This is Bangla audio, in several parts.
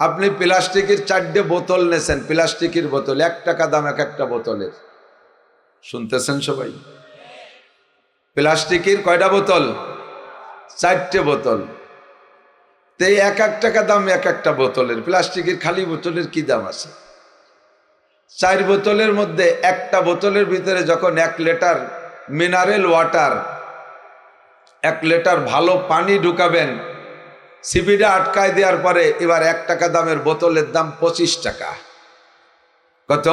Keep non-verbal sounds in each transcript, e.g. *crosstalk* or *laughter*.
আপনি প্লাস্টিকের চারটে বোতল নেছেন, প্লাস্টিকের বোতল, এক টাকা দাম এক একটা বোতলের। শুনতেছেন সবাই? প্লাস্টিকের কয়টা বোতল? চারটে বোতল। তো এক এক টাকা দাম এক একটা বোতলের। প্লাস্টিকের খালি বোতলের কি দাম আছে? চার বোতলের মধ্যে একটা বোতলের ভিতরে যখন এক লিটার মিনারেল ওয়াটার এক লিটার ভালো পানি ঢুকাবেন সিবিটা আটকায় দেওয়ার পরে এবার এক টাকা দামের বোতলের দাম পঁচিশ টাকা। কত?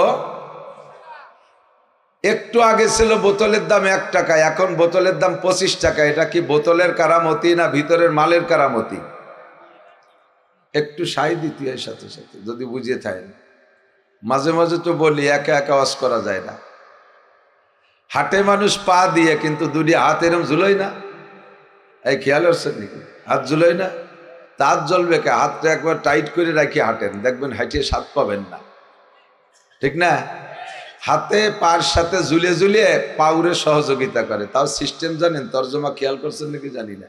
একটু আগে ছিল বোতলের দাম এক টাকা, এখন বোতলের দাম পঁচিশ টাকা। এটা কি বোতলের কারামতি না ভিতরের মালের কারামতি? একটু সাই দিতে হয় সাথে সাথে, যদি বুঝিয়ে থাকেন। মাঝে মাঝে তো বলি, একা একা ওয়াজ করা যায় না। হাটে মানুষ পা দিয়ে, কিন্তু দুটি হাত এরম ঝুলোই না। এই খেয়াল হচ্ছে নাকি? হাত ঝুলোই না? তা হাত জ্বলবে কে? হাতটা একবার টাইট করে রাখি হাঁটেন। দেখবেন হাঁটিয়ে স্বাদ পাবেন না। ঠিক না? হাতে পার সাথে ঝুলিয়ে ঝুলিয়ে পাউরে সহযোগিতা করে। তার সিস্টেম জানেন? তর্জমা খেয়াল করছেন নাকি জানি না।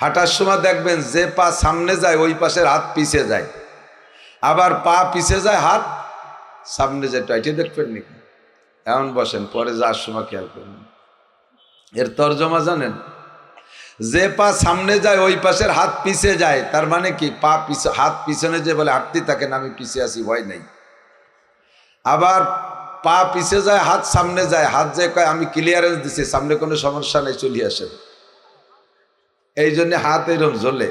হাঁটার সময় দেখবেন যে পা সামনে যায়, ওই পাশের হাত পিছে যায়। আবার পা পিছে যায়, হাত সামনে যায়। টাইটে দেখবেন নাকি? এমন বসেন, পরে যাওয়ার সময় খেয়াল করবেন এর তর্জমা জানেন? যে পা সামনে যায়, ওই পাশের হাত পিছে যায়। তার মানে কি? পা পিছে হাত পিছনে যে বলে হাঁটতে থাকেন আমি পিছিয়ে আসি ভয় নেই। আবার পা পিছে যায়, হাত সামনে যায়। হাত যে কয়, আমি ক্লিয়ারেন্স দিছি, সামনে কোনো সমস্যা নেই, চলে আসেন। এই জন্য হাত এরম জ্বলে।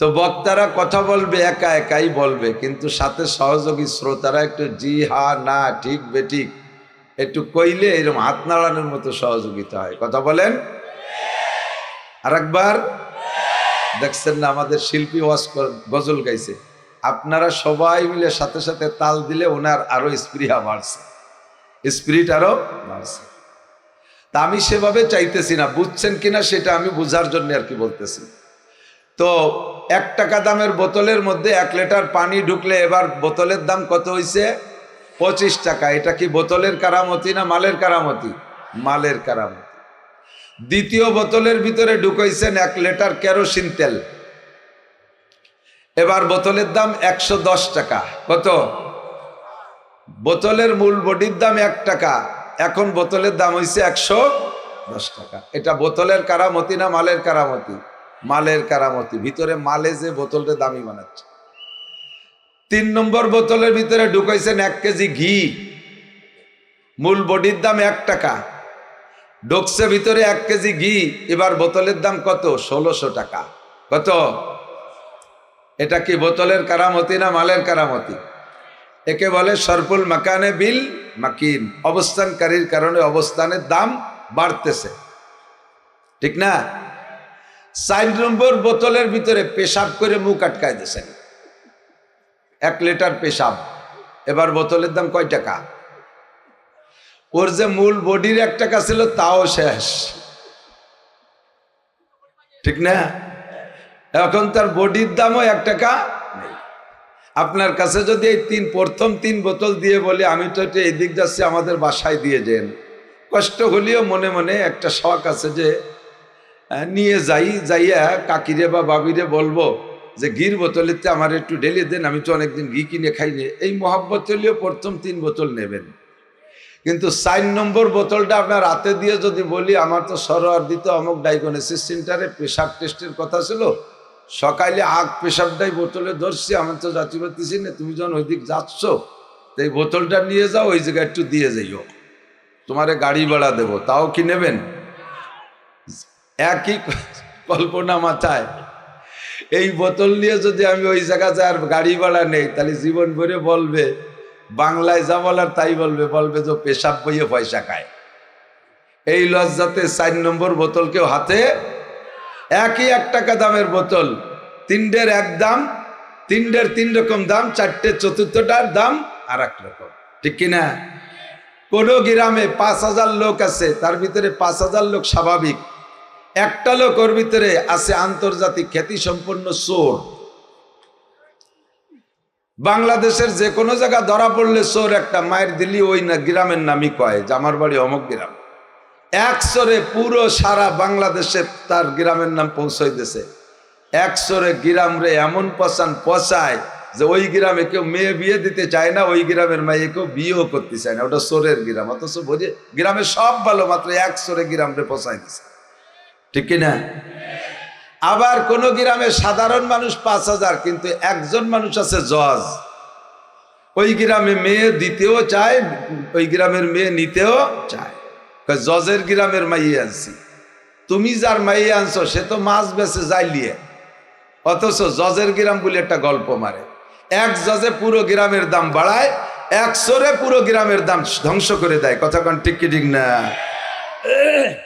তো বক্তারা কথা বলবে, একা একাই বলবে, কিন্তু সাথে সহযোগী শ্রোতারা একটু জি, হা, না, ঠিক বেঠিক একটু কইলে এরকম হাত নাড়ানোর মতো সহযোগিতা হয়। কথা বলেন? আর একবার দেখছেন না, আমাদের শিল্পী ওয়াজ গজল গাইছে। আপনারা সবাই মিলে সাথে সাথে তাল দিলে ওনার আরও স্প্রিহা বাড়ছে। স্পিরিট আরও বাড়ছে। তা আমি সেভাবে চাইতেছি না। বুঝছেন কিনা সেটা আমি বুঝার জন্য আর কি বলতেছি। তো এক টাকা দামের বোতলের মধ্যে এক লিটার পানি ঢুকলে এবার বোতলের দাম কত হয়েছে পঁচিশ টাকা। এটা কি বোতলের কারামতি না মালের কারামতি? মালের কারামতি। দ্বিতীয় বোতলের ভিতরে ঢুকাইছেন এক লিটার কেরোসিন তেল। এবার বোতলের দাম একশো দশ টাকা। কত? বোতলের মূল বডির দাম এক টাকা। এখন বোতলের দাম হয়েছে একশো দশ টাকা। এটা বোতলের কারামতি না মালের কারামতি? মালের কারামতি। ভিতরে মালে যে বোতলটা দামি বানাচ্ছে। তিন নম্বর বোতলের ভিতরে ঢুকাইছেন এক কেজি ঘি। মূল বডির দাম এক টাকা। ঢুকছে ভিতরে এক কেজি ঘি, এবার বোতলের দাম কত? ষোলোশো টাকা। কত? এটা কি বোতলের কারামতি না মালের কারামতি? একে বলে সরপুল মাকানে বিল মাকিন। অবস্থানকারীর কারণে অবস্থানের দাম বাড়তেছে। ঠিক না? চার নম্বর বোতলের ভিতরে পেশাব করে মুখ আটকায় দিয়েছেন। এক লিটার পেশাব। এবার বোতলের দাম কয় টাকা? ওর যে মূল বডির এক টাকা ছিল, তাও শেষ। ঠিক না? এখন তার বডির দামও এক টাকা আপনার কাছে যদি এই তিন, প্রথম তিন বোতল দিয়ে বলি, আমি তো এটা এদিক যাচ্ছি, আমাদের বাসায় দিয়ে দেন। কষ্ট হলেও মনে মনে একটা শখ আছে যে নিয়ে যাই, যাইয়া কাকিরে বা বাবিরে বলব যে, ঘির বোতলেতে আমার একটু ঢেলে দেন, আমি তো অনেকদিন ঘি কিনে খাইনি এই মহাব্বত হলেও প্রথম তিন বোতল নেবেন। কিন্তু চার নম্বর বোতলটা আপনার হাতে দিয়ে যদি বলি, আমার তো সরোয়ার দিতে অমুক ডায়াগনোসিস সেন্টারে প্রেশার টেস্টের কথা ছিল। সকালে আগ পেশাবটাই বোতলে ধরছি আমার তো যাচ্ছি পারতেছি না, তুমি যখন ওইদিক যাচ্ছ, তো এই বোতলটা নিয়ে যাও, ওই জায়গায় একটু দিয়ে যাইও। তোমারে গাড়ি ভাড়া দেবো, তাও কি নেবেন? একই কল্পনা মাথায়। এই বোতল নিয়ে যদি আমি ওই জায়গা যাই আর গাড়ি ভাড়া নেই, তাহলে জীবন ভরে বলবে বাংলায় যা বলার তাই বলবে বলবে যে পেশাব বইয়ে পয়সা খায়। এই লজ্জাতে চার নম্বর বোতল কেউ হাতে একই এক টাকা দামের বোতল, তিনটের এক দাম, তিনটের তিন রকম দাম, চারটে চতুর্থটার দাম আর এক রকম। ঠিক কিনা কোন গ্রামে পাঁচ হাজার লোক আছে, তার ভিতরে পাঁচ হাজার লোক স্বাভাবিক। একটা লোক ওর ভিতরে আছে আন্তর্জাতিক খ্যাতি সম্পন্ন চোর। বাংলাদেশের যে কোনো জায়গা ধরা পড়লে চোর একটা মায়ের দিলি ওই না গ্রামের নামই কয় যে আমার বাড়ি অমুক গ্রাম। এক চোরে পুরো সারা বাংলাদেশে তার গ্রামের নাম পৌঁছাই দিছে একশোরে গ্রাম রে এমন পচান পচায় যে ওই গ্রামে কেউ মেয়ে বিয়ে দিতে চায় না, ওই গ্রামের মেয়ে কেউ বিয়েও করতে চায় না। ওটা সোরের গ্রাম, অথচ বোঝে গ্রামে সব ভালো, মাত্র এক গ্রাম রে পচাই দিছে ঠিক কিনা আবার কোন গ্রামে সাধারণ মানুষ পাঁচ হাজার, কিন্তু একজন মানুষ আছে জজ। ওই গ্রামে মেয়ে দিতেও চায়, ওই গ্রামের মেয়ে নিতেও চায়। জজের গ্রামের মাইয়ে আনছি। তুমি যার মাইয়ে আনছো, সে তো মাছ বেছে যাইলিয়ে অথচ জজের গ্রাম বলে একটা গল্প মারে। এক জজে পুরো গ্রামের দাম বাড়ায়, একশোরে পুরো গ্রামের দাম ধ্বংস করে দেয়। কথা কন ঠিক কি ঠিক না? *clears throat*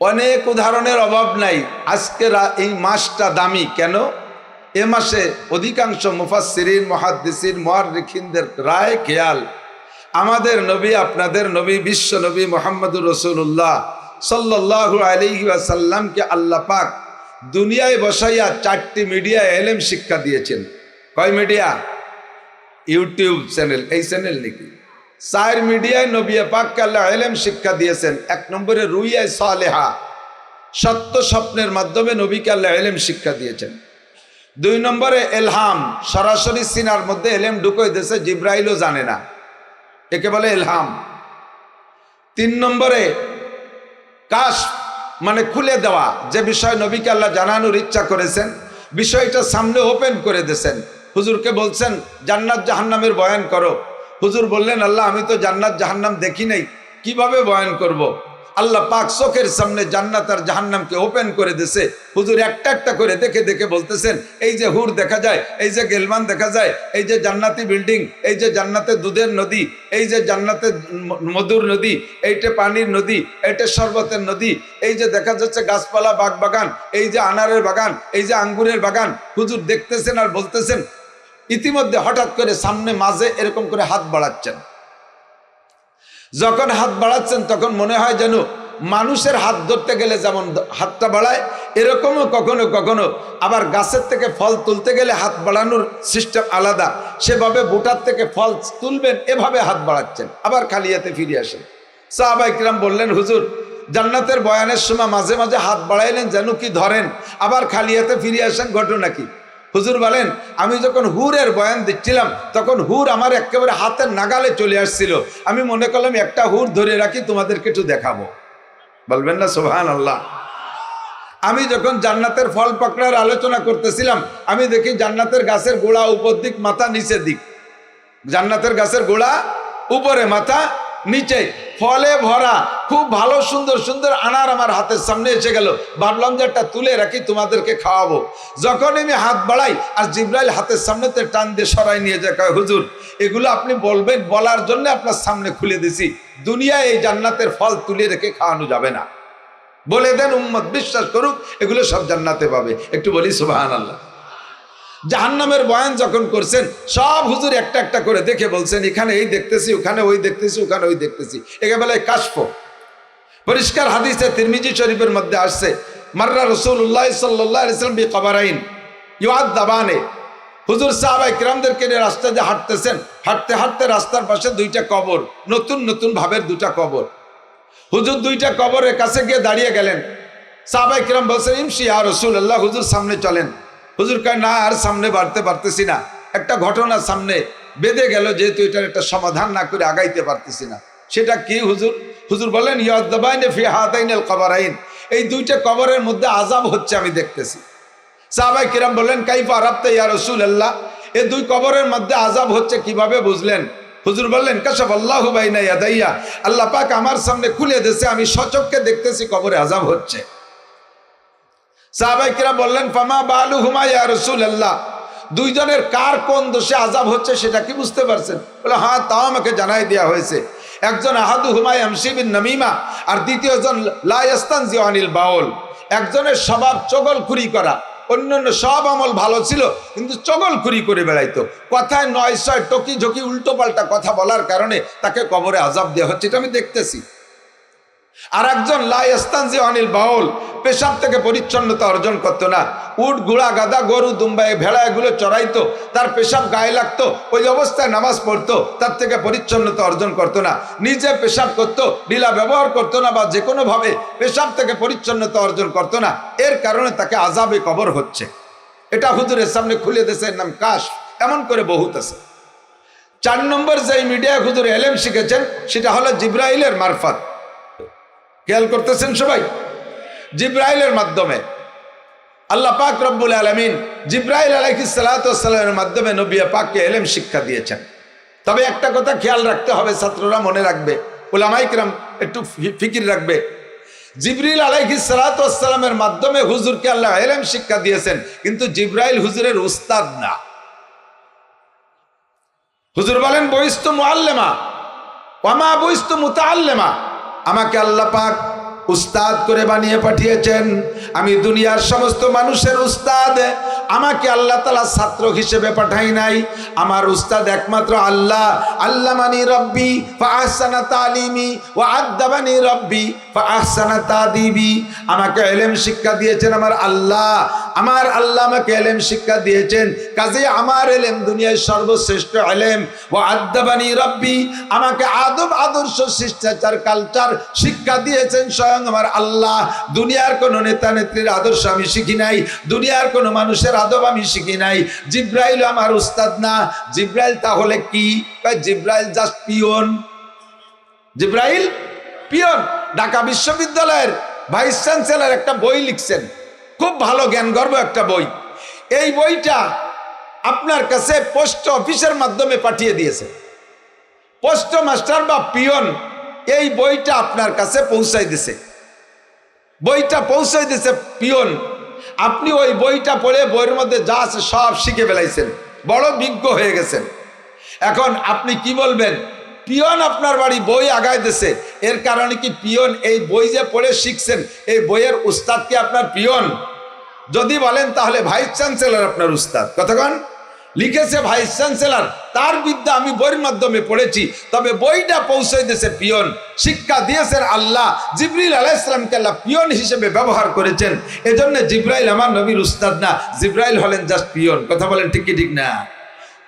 অনেক উদাহরণের অভাব নাই। আজকে এই মাসটা দামি। কেন? এ মাসে অধিকাংশ মুফাসসিরিন, মহাদ্দিসিন মহারিখিনদের রায় খেয়াল। আমাদের নবী, আপনাদের নবী, বিশ্ব নবী মোহাম্মদুর রসুল্লাহ সাল্লাহ আলহি আসাল্লামকে আল্লাহ পাক দুনিয়ায় বসাইয়া চারটি মিডিয়া এলেম শিক্ষা দিয়েছেন। কয় মিডিয়া? YouTube channel. এই চ্যানেল নাকি? চার মিডিয়ায় নবিয়া পাককে আল্লাহ এলেম শিক্ষা দিয়েছেন। এক নম্বরে রুইয়ায় সালেহা। সত্য স্বপ্নের মাধ্যমে নবীকে এলেম শিক্ষা দিয়েছেন। দুই নম্বরে এলহাম। সরাসরি সিনার মধ্যে এলেম ঢুকোয় দেশে জিব্রাইলও জানে না। একে বলে এলহাম। তিন নম্বরে কাশ মানে খুলে দেওয়া, যে বিষয় নবীকে জানানোর ইচ্ছা করেছেন, বিষয়টা সামনে ওপেন করে দিয়েছেন। হুজুরকে বলছেন, জান্নাত জাহান্নামের বয়ান করো। হুজুর বললেন, আল্লাহ, আমি তো জান্নাত, জাহান্নাম দেখি নাই। কীভাবে বয়ান করব। আল্লাহ পাক চোখের সামনে জান্নাত আর জাহান্নামকে ওপেন করে দিছে। হুজুর একটা একটা করে দেখে দেখে বলতেছেন, এই যে হুর দেখা যায়, এই যে গেলমান দেখা যায়, এই যে জান্নাতি বিল্ডিং, এই যে জান্নাতে দুধের নদী, এই যে জান্নাতে মধুর নদী, এইটা পানির নদী, এইটা শরবতের নদী, এই যে দেখা যাচ্ছে গাছপালা বাগ বাগান এই যে আনারের বাগান, এই যে আঙ্গুরের বাগান। হুজুর দেখতেছেন আর বলতেছেন ইতিমধ্যে হঠাৎ করে সামনে মাঝে এরকম করে হাত বাড়াচ্ছেন। যখন হাত বাড়াচ্ছেন, তখন মনে হয় যেন মানুষের হাত ধরতে গেলে যেমন হাতটা বাড়ায়, এরকমও কখনো কখনো আবার গাছের থেকে ফল তুলতে গেলে হাত বাড়ানোর সিস্টেম আলাদা। সেভাবে বুটার থেকে ফল তুলবেন, এভাবে হাত বাড়াচ্ছেন, আবার খালিয়াতে ফিরে আসেন। সাহাবা ইকরাম বললেন, হুজুর, জান্নাতের বয়ানের সময় মাঝে মাঝে হাত বাড়াইলেন যেন কি ধরেন? আবার খালিয়াতে ফিরে আসেন, ঘটনা কি? হুজুর বলেন, আমি যখন হুরের বয়ান দিচ্ছিলাম, তখন হুর আমার একেবারে হাতের নাগালে চলে আসছিল। আমি মনে করলাম, একটা হুর ধরে রাখি, তোমাদেরকে একটু দেখাবো। বলবেন না সোহান আল্লাহ আমি যখন জান্নাতের ফল পাকড়ার আলোচনা করতেছিলাম, আমি দেখি জান্নাতের গাছের গোড়া উপর দিক, মাথা নিচের দিক। জান্নাতের গাছের গোড়া উপরে মাথা নিচে, ফলে ভরা, খুব ভালো, সুন্দর সুন্দর আনার আমার হাতের সামনে এসে গেল। ভাবলাম যে একটা তুলে রাখি, তোমাদেরকে খাওয়াবো। যখন আমি হাত বাড়াই, আর জিব্রাইল হাতের সামনে তে টান দিয়ে সরাই নিয়ে যায় হুজুর, এগুলো আপনি বলবেন, বলার জন্য আপনার সামনে খুলে দিছি। দুনিয়ায় এই জান্নাতের ফল তুলে রেখে খাওয়ানো যাবে না। বলে দেন উম্মত, বিশ্বাস করুক, এগুলো সব জান্নাতে পাবে। একটু বলি সুবাহান আল্লাহ জাহান্নামের বয়ান যখন করছেন, সব হুজুর একটা একটা করে দেখে বলছেন, এখানে এই দেখতেছি, ওখানে ওই দেখতেছি, ওখানে ওই দেখতেছি। একে বলে কাশফ। পরিষ্কার হাদিসে তিরমিজি শরীফের মধ্যে আসছে, মার্রা রসুল্লাহ সাল্লাহ ইসলাম বি কবারাইন ইউআদ দাবানে হুজুর সাহাবাই কিরামদেরকে নিয়ে রাস্তা দিয়ে হাঁটতেছেন। হাঁটতে হাঁটতে রাস্তার পাশে দুইটা কবর, নতুন নতুন ভাবের দুটা কবর। হুজুর দুইটা কবরের কাছে গিয়ে দাঁড়িয়ে গেলেন। সাহাবাই কিরাম বলছেন, ইমশি আর রসুল আল্লাহ হুজুর সামনে চলেন। হুজুর কয়, না, আর সামনে বাড়তে পারতেছি না। একটা ঘটনা সামনে বেঁধে গেল, যেহেতু এটার একটা সমাধান না করে আগাইতে পারতেছি না। সেটা কি হুজুর? হুজুর বলেন ইয়াদাইন ফি হাতাইন এল কবরাইন। এই দুইটা কবরের মধ্যে আজাব হচ্ছে আমি দেখতেছি। সাহাবাই কিরাম বললেন, কাইফা আরাবতে ইয়া রসুল আল্লাহ এই দুই কবরের মধ্যে আজাব হচ্ছে কীভাবে বুঝলেন? হুজুর বললেন, কাশাফ আল্লাহ বাইনা ইয়াদাইয়া। আল্লাহ পাক আমার সামনে খুলে দিয়েছে, আমি সচককে দেখতেছি কবরে আজাব হচ্ছে। সাহাবাই কিরাম বললেন, ফামা বালু হুমা ইয়া রসুল আল্লাহ দুইজনের কার কোন দোষে আজাব হচ্ছে সেটা কি বুঝতে পারছেন? বলে হ্যাঁ তাও আমাকে জানাই দেওয়া হয়েছে। একজন আহাদু হুমায় আমসিবিন নমিমা আর দ্বিতীয়জন লাইস্তান জিওয়ানিল বাউল। একজনের স্বভাব চগলখুরি করা, অন্যান্য সব আমল ভালো ছিল, কিন্তু চগল চগলখুরি করে বেড়াইতো। কথায় নয় ছয় টকি ঝকি উল্টো পাল্টা কথা বলার কারণে তাকে কবরে আজাব দেওয়া হচ্ছে, এটা আমি দেখতেছি। আর একজন লাইস্তানজি অনিল বাউল, পেশাব থেকে পরিচ্ছন্নতা অর্জন করতো না। উট, গুড়া, গাদা, গরু, দুম্বাই, ভেড়া এগুলো চড়াইতো, তার পেশাব গায়ে লাগতো, ওই অবস্থায় নামাজ পড়তো, তার থেকে পরিচ্ছন্নতা অর্জন করতো না। নিজে পেশাব করতো, লীলা ব্যবহার করতো না বা যে কোনো ভাবে পেশাব থেকে পরিচ্ছন্নতা অর্জন করতো না। এর কারণে তাকে আজাবে কবর হচ্ছে। এটা হুজুরের সামনে খুলে দেশের নাম কাশ। এমন করে বহুত আছে। চার নম্বর যে মিডিয়া হুজুর এলেম শিখেছেন, সেটা হলো জিব্রাইলের মারফত। খেয়াল করতেছেন সবাই? জিব্রাইলের মাধ্যমে। আল্লাহ পাক রব্বুল আলমিন জিব্রাইল আলাইহি সালাতামের মাধ্যমে নবিয়া পাককে এলেম শিক্ষা দিয়েছেন। তবে একটা কথা খেয়াল রাখতে হবে, ছাত্ররা মনে রাখবে ওলামাইকরাম একটু ফিকির রাখবে। জিব্রিল আলাইহি সালাতামের মাধ্যমে হুজুরকে আল্লাহ এলেম শিক্ষা দিয়েছেন, কিন্তু জিব্রাইল হুজুরের উস্তাদ না। হুজুর বলেন বইস্ত মুআল্লেমা ওয়ামা বইস্ত মুতাআল্লেমা। আমাকে আল্লাহ পাক উস্তাদ করে বানিয়ে পাঠিয়েছেন। আমি দুনিয়ার সমস্ত মানুষের উস্তাদ। আমাকে আল্লাহ তালা ছাত্র হিসেবে পাঠাই নাই। আমার উস্তাদ একমাত্র আল্লাহ। আল্লাহ মানি রব্বি ফাহসানা তালিমি ও আদাবানি রব্বি ফাহসানা তাদিবি। আমাকে এলেম শিক্ষা দিয়েছেন আমার আল্লাহ। আমার আল্লাহ আমাকে এলেম শিক্ষা দিয়েছেন কাজে আমার এলেম দুনিয়ায় সর্বশ্রেষ্ঠ এলেম। ও আদাবানি রব্বি, আমাকে আদব, আদর্শ, শিষ্টাচার কালচার শিক্ষা দিয়েছেন স্বয়ং আমার আল্লাহ। দুনিয়ার কোন নেতা নেত্রীর আদর্শ আমি শিখি নাই, দুনিয়ার কোন মানুষের আদব আমি শিখি নাই। জিব্রাইল আমার উস্তাদ না। জিব্রাইল তাহলে কি? জিব্রাইল জাস্ট পিওন জিব্রাইল পিয়ন। ঢাকা বিশ্ববিদ্যালয়ের ভাইস চ্যান্সেলর একটা বই লিখছেন। খুব ভালো জ্ঞান গর্ব একটা বই। এই বইটা আপনার কাছে পোস্ট অফিসের মাধ্যমে পাঠিয়ে দিয়েছে। পোস্ট মাস্টার বা পিয়ন এই বইটা আপনার কাছে পৌঁছাই দিছে। বইটা পৌঁছাই দিছে পিয়ন। আপনি ওই বইটা পড়ে বইয়ের মধ্যে যা আছে সব শিখে ফেলাইছেন। বড় বিজ্ঞ হয়ে গেছেন। এখন আপনি কি বলবেন? পিয়ন আপনার বাড়ি বই আগায় দিছে এর কারণে কি পিয়ন এই বই যে পড়ে শিখছেন, এই বইয়ের উস্তাদ কি আপনার পিয়ন? যদি বলেন তাহলে ভাইস চ্যান্সেলর আপনার উস্তাদ। কতক্ষণ লিখেছে ভাইস চ্যান্সেলর, তার বিদ্যা আমি বইয়ের মাধ্যমে পড়েছি, তবে বইটা পৌঁছে দিয়েছে পিয়ন। শিক্ষা দিয়েছেন আল্লাহ জিব্রাইল আলাইসলামকে আল্লাহ পিয়ন হিসেবে ব্যবহার করেছেন। এজন্য জিব্রাইল আমার নবীর উস্তাদ না, জিব্রাইল হলেন জাস্ট পিয়ন। কথা বলেন ঠিক কি ঠিক না?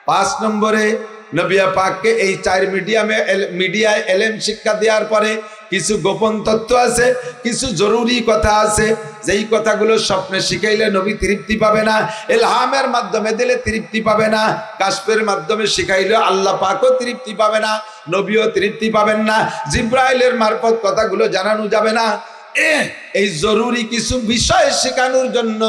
পাঁচ নম্বরে নবিয়া পাককে এই চার মিডিয়ামে মিডিয়ায় এলেম শিক্ষা দেওয়ার পরে কিছু গোপন তত্ত্ব আছে, কিছু জরুরি কথা আছে। যেই কথাগুলো স্বপ্নে শিখাইলে নবী তৃপ্তি পাবে না, এলহামের মাধ্যমে দিলে তৃপ্তি পাবে না কাশ্মের মাধ্যমে শিখাইলে আল্লাহ পাকও তৃপ্তি পাবে না, নবীও তৃপ্তি পাবেন না, জিব্রাইলের মারফত কথাগুলো জানানো যাবে না। এই জরুরি কিছু বিষয় শেখানোর জন্য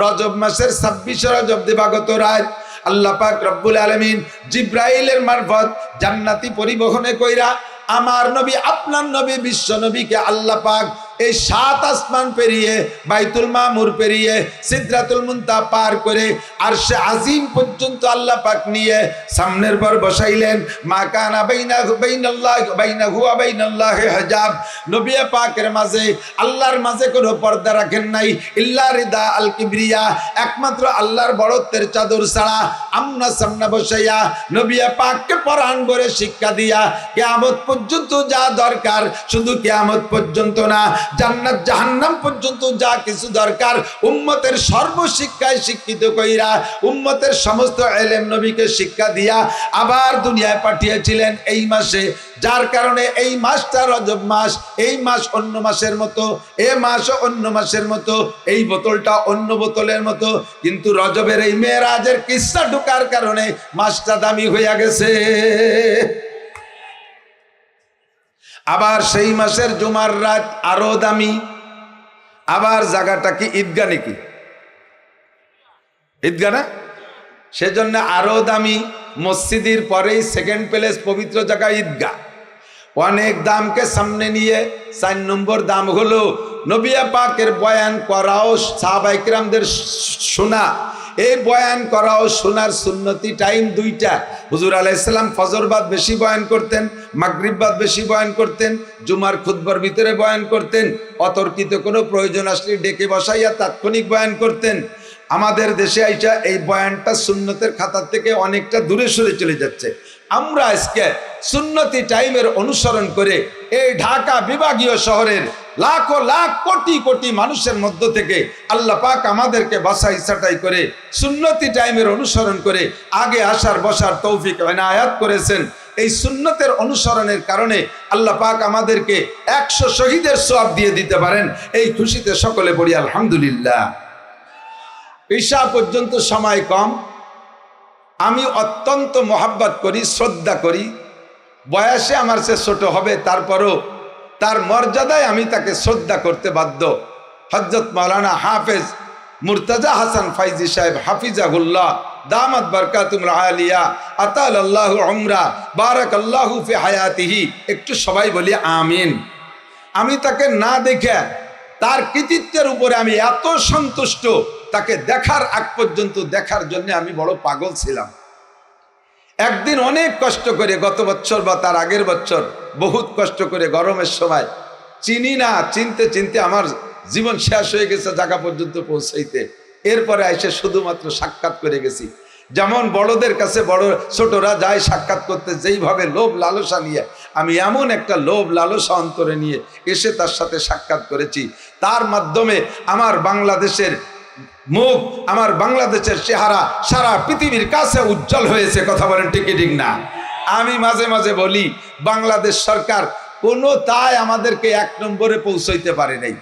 রজব মাসের ছাব্বিশে রজব দিবাগত রায় আল্লাহ পাক রব্বুল আলমিন জিব্রাইলের মারফত জান্নাতি পরিবহনে কইরা, আমার নবী, আপনার নবী, বিশ্ব নবীকে আল্লাহ পাক এই সাত আসমান পেরিয়ে, বাইতুল মামুর পেরিয়ে, সিদ্রাতুল মুন্তা পার করে আর সে আজিম পর্যন্ত আল্লাহ পাক নিয়ে সামনের পর বসাইলেন, মা কানা বাইনা বাইনাল্লাহ বাইনা হুয়া বাইনাল্লাহ হাজাব। নবী পাকের মাঝে, আল্লাহর মাঝে কোনো পর্দা রাখেন নাই, ইল্লা রিদা আল কিবরিয়া, একমাত্র আল্লাহর বড়ত্বের চাদর ছাড়া আমনা সামনা বসাইয়া নবী পাককে পরাণ করে শিক্ষা দিয়া, কেয়ামত পর্যন্ত যা দরকার শুধু কেয়ামত পর্যন্ত না জান্নাত জাহান্নাম পর্যন্ত যা কিছু দরকার উম্মতের সর্বশিক্ষায় শিক্ষিত কইরা, উম্মতের সমস্ত এলেম নবীকে শিক্ষা দিয়া আবার দুনিয়ায় পাঠিয়েছিলেন এই মাসে। যার কারণে এই মাসটা রজব মাস, এই মাস অন্য মাসের মতো, এ মাসও অন্য মাসের মতো, এই বোতলটা অন্য বোতলের মতো। কিন্তু রজবের এই মেয়েরাজের কিস্সা ঢুকার কারণে মাসটা দামি হইয়া গেছে। আবার সেই মাসের জুমার রাত আরও দামি। আবার জায়গাটা কি ঈদগা নাকি? ঈদগা না? সেজন্য আরও দামি। মসজিদের পরেই সেকেন্ড প্লেস পবিত্র জায়গা ঈদগা। অনেক দামকে সামনে নিয়ে চার নম্বর দাম হলো নবিয়া পাকের বয়ান করাও সাহাবাইকরামদের শোনা এই বয়ান করাও শোনার সুন্নতি টাইম দুইটা। হুজুর আলাইসাল্লাম ফজরবাদ বেশি বয়ান করতেন মাগরিববাদ বেশি বয়ান করতেন, জুমার খুদ্বার ভিতরে বয়ান করতেন, অতর্কিত কোনো প্রয়োজন আসলে ডেকে বসাইয়া তাৎক্ষণিক বয়ান করতেন। আমাদের দেশে আইসা এই বয়ানটা সুন্নতের খাতার থেকে অনেকটা দূরে সরে চলে যাচ্ছে। আমরা আজকে সুন্নতি টাইমের অনুসরণ করে এই ঢাকা বিভাগীয় শহরের লাখো লাখ কোটি কোটি মানুষের মধ্য থেকে আল্লাহ পাক আমাদেরকে বাসাই সাটাই করে সুন্নতি টাইমের অনুসরণ করে আগে আসার বসার তৌফিক আয়াত করেছেন। এই সুন্নতের অনুসরণের কারণে আল্লাহ পাক আমাদেরকে একশো শহীদের সব দিয়ে দিতে পারেন। এই খুশিতে সকলে পড়ি, আলহামদুলিল্লাহ। ঈশা পর্যন্ত সময় কম। আমি অত্যন্ত মহাব্বত করি, শ্রদ্ধা করি। বয়সে আমার সে ছোট হবে, তারপরও তার মর্যাদায় আমি তাকে শ্রদ্ধা করতে বাধ্য। হজরত মৌলানা হাফেজ মুরতাজা হাসান ফাইজি সাহেব হাফিজাহুল্লাহ, দামাত বরকাতুম রাহালিয়া আতাল আল্লাহ উমরা বারাক আল্লাহু ফি হায়াতিহি। একটু সবাই বলি আমিন। আমি তাকে না দেখে তার কৃতিত্বের উপরে আমি এত সন্তুষ্ট, তাকে দেখার আগ পর্যন্ত দেখার জন্য আমি বড় পাগল ছিলাম। একদিন অনেক কষ্ট করে গত বছর বা তার আগের বছর, বহুত কষ্ট করে গরমের সময়, চিনি না, চিনতে চিনতে আমার জীবন শেষ হয়ে গেছে জায়গা পর্যন্ত পৌঁছাইতে। এরপরে এসে শুধুমাত্র সাক্ষাৎ করে গেছি। যেমন বড়দের কাছে বড়, ছোটরা যায় সাক্ষাৎ করতে, যেইভাবে লোভ লালসা নিয়ে, আমি এমন একটা লোভ লালসা অন্তরে নিয়ে এসে তার সাথে সাক্ষাৎ করেছি। তার মাধ্যমে আমার বাংলাদেশের মুখ আমার বাংলাদেশের চেহারা সারা পৃথিবীর কাছে উজ্জ্বল হয়েছে, কথা বলেন ঠিকই ঠিক না? আমি মাঝে মাঝে বলি, বাংলাদেশ সরকার কোনো তাই আমাদেরকে এক নম্বরে পৌঁছাইতে পারে নাই।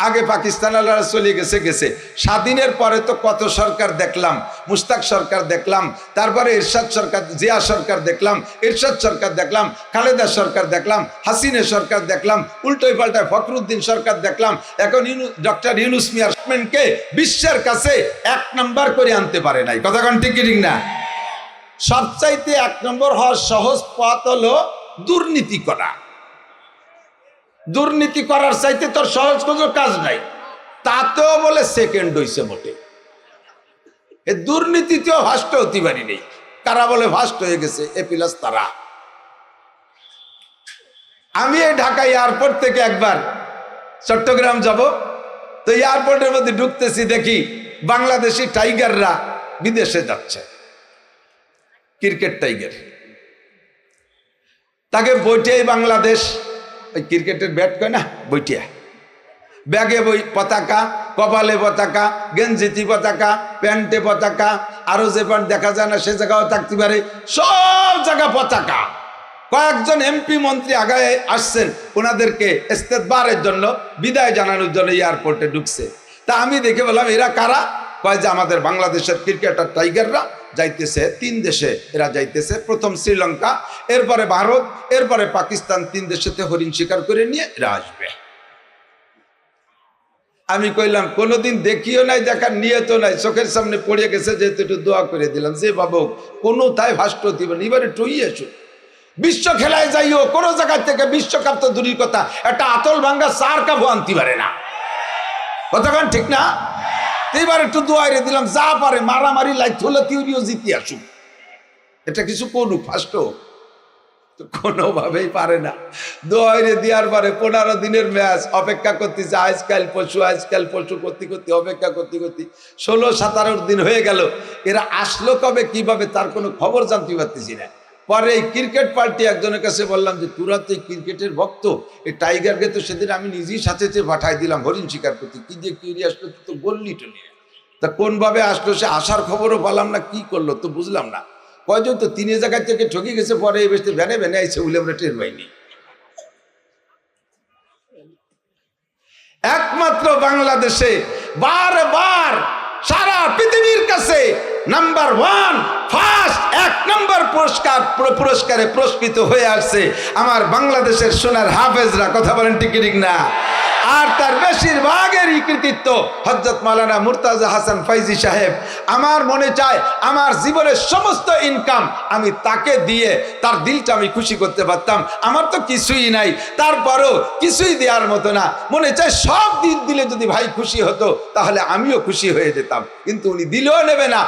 আগে পাকিস্তান আল্লাহ চলে গেছে গেছে। স্বাধীনের পরে তো কত সরকার দেখলাম মুস্তাক সরকার দেখলাম, তারপরে ইরশাদ সরকার, জিয়া সরকার দেখলাম ইরশাদ সরকার দেখলাম, খালেদা সরকার দেখলাম, হাসিনে সরকার দেখলাম, উল্টোই পাল্টায় ফখরুদ্দিন সরকার দেখলাম, এখন ইনু, ডক্টর ইউনুস মিয়ারমেন্টকে বিশ্বের কাছে এক নম্বর করে আনতে পারে নাই। কথা কন ঠিক না? সবচাইতে এক নম্বর হওয়ার সহজ পথ হলো দুর্নীতি করা। দুর্নীতি করার চাইতে তোর সহজ কোনো কাজ নাই। তাতেও বলে সেকেন্ড হইছে মোটে। এ দুর্নীতিতেও ভাষ্ট হতে পারি নেই। কারা বলে ভাষ্ট হয়ে গেছে? এ প্লাস তারা। আমি এই ঢাকা এয়ারপোর্ট থেকে একবার চট্টগ্রাম যাব। তো এয়ারপোর্টের মধ্যে ঢুকতেছি, দেখি বাংলাদেশি টাইগাররা বিদেশে যাচ্ছে। ক্রিকেট টাইগার তাকে বইটাই বাংলাদেশ ওই ক্রিকেটের ব্যাট কয় না, বইটিয়া। ব্যাগে বই পতাকা, কপালে পতাকা গেঞ্জিতি পতাকা, প্যান্টে পতাকা, আরও যে প্যান্ট দেখা যায় না সে জায়গাও থাকতে পারে, সব জায়গা পতাকা। কয়েকজন এমপি মন্ত্রী আগায় আসছেন, ওনাদেরকে ইস্তেদবারের জন্য, বিদায় জানানোর জন্য এয়ারপোর্টে ঢুকছে। তা আমি দেখে বললাম, এরা কারা? কয় যে আমাদের বাংলাদেশের ক্রিকেটার টাইগাররা। যাইতেছে, তিন দেশে এরা যাইতেছে। প্রথম শ্রীলঙ্কা, এরপরে ভারত, এরপরে পাকিস্তান, তিন দেশেতে হরিণ শিকার করে নিয়ে এরা আসবে। আমি কইলাম, কোনোদিন দেখিও নাই, দেখার নিয়ত নাই, চোখের সামনে পড়ে গেছে, যেহেতু একটু দোয়া করে দিলাম। যে বাবু কোনো তাই ভাষ্ট দিবেন এবারে টুই এসো। বিশ্ব খেলায় যাইও, কোনো জায়গা থেকে বিশ্বকাপ তো দূরের কথা, একটা আতল ভাঙ্গা চার কাপও আনতে পারে না। কতক্ষণ ঠিক না? এবার একটু দোয়াইরে দিলাম, যা পারে মারামারি লাইট হলে তিউরিও জিতে আসুক। এটা কিছু করুক ফার্স্ট কোনোভাবেই পারে না। দোয়াইরে দেওয়ার পরে পনেরো দিনের ম্যাচ অপেক্ষা করতেছে আজকাল পশু আজকাল পশু, করতে করতে, অপেক্ষা করতে করতে ষোলো, সতেরো দিন হয়ে গেল। এরা আসলো কবে, কীভাবে, তার কোনো খবর জানতে পারতেছি না। পরে এই ক্রিকেট পার্টি একজনের কাছে বললাম যে, তোরা তো ক্রিকেটের ভক্ত। এই টাইগারকে তো সেদিন আমি নিজেই সাথে পাঠাই দিলাম, হরিণ শিকার করতে। কি দিয়ে কিউরি আসলো তো বললি তো নিয়ে। তা কোনভাবে আসলো সে আসার খবরও পেলাম না, কি করল তো বুঝলাম না। কয়জন তো তিন জায়গা থেকে ঠকে গেছে, পরে এই বেশি ভ্যানে ভ্যানে আইসে উলে আমরা টের পাইনি। একমাত্র বাংলাদেশে বারবার সারা পৃথিবীর কাছে নাম্বার ওয়ান ফার্স্ট এক নম্বর পুরস্কার পুরস্কারে পুরস্কৃত হয়ে আসছে আমার বাংলাদেশের সোনার হাফেজরা। কথা বলেন ঠিক না? আর তার বেশিরভাগেরই কৃতিত্ব হজরত মালানা মুরতাজা হাসান ফাইজি সাহেব। আমার মনে চায়, আমার জীবনের সমস্ত ইনকাম আমি তাকে দিয়ে তার দিলটা আমি খুশি করতে পারতাম। আমার তো কিছুই নাই, তারপরও কিছুই দেওয়ার মতো না। মনে চায় সব দিক দিলে যদি ভাই খুশি হতো, তাহলে আমিও খুশি হয়ে যেতাম। কিন্তু উনি দিলেও নেবে না।